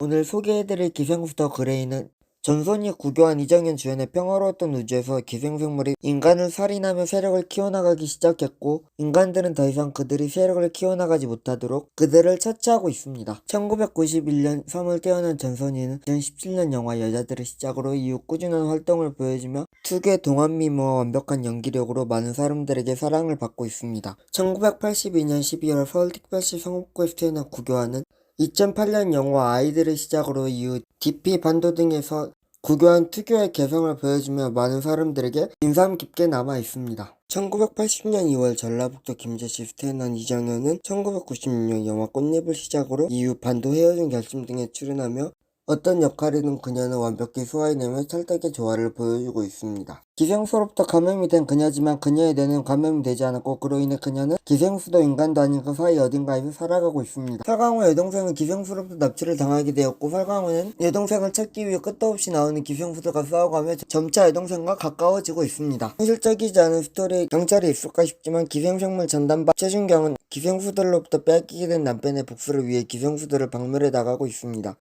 오늘 소개해드릴 기생수더 그레이는 전선이 구교한 이정현 주연의 평화로웠던 우주에서 기생생물이 인간을 살인하며 세력을 키워나가기 시작했고 인간들은 더 이상 그들이 세력을 키워나가지 못하도록 그들을 처치하고 있습니다. 1991년 섬을 깨어난 전선이는 2017년 영화 여자들을 시작으로 이후 꾸준한 활동을 보여주며 특유의 동안 미모와 완벽한 연기력으로 많은 사람들에게 사랑을 받고 있습니다. 1982년 12월 서울특별시 성북구에서 태어난 구교환은 2008년 영화 아이들을 시작으로 이후 DP 반도 등에서 구교한 특유의 개성을 보여주며 많은 사람들에게 인상 깊게 남아 있습니다. 1980년 2월 전라북도 김제시에서 태어난 이정현은 1996년 영화 꽃잎을 시작으로 이후 반도 헤어진 결심 등에 출연하며 어떤 역할이든 그녀는 완벽히 소화해내며 찰떡의 조화를 보여주고 있습니다. 기생수로부터 감염이 된 그녀지만 그녀의 뇌는 감염이 되지 않았고 그로 인해 그녀는 기생수도 인간도 아닌 그 사이 어딘가에서 살아가고 있습니다. 설강호 여동생은 기생수로부터 납치를 당하게 되었고 설강호는 여동생을 찾기 위해 끝도 없이 나오는 기생수들과 싸워가며 점차 여동생과 가까워지고 있습니다. 현실적이지 않은 스토리에 경찰이 있을까 싶지만 기생생물 전담반 최준경은 기생수들로부터 빼앗기게 된 남편의 복수를 위해 기생수들을 박멸해 나가고 있습니다.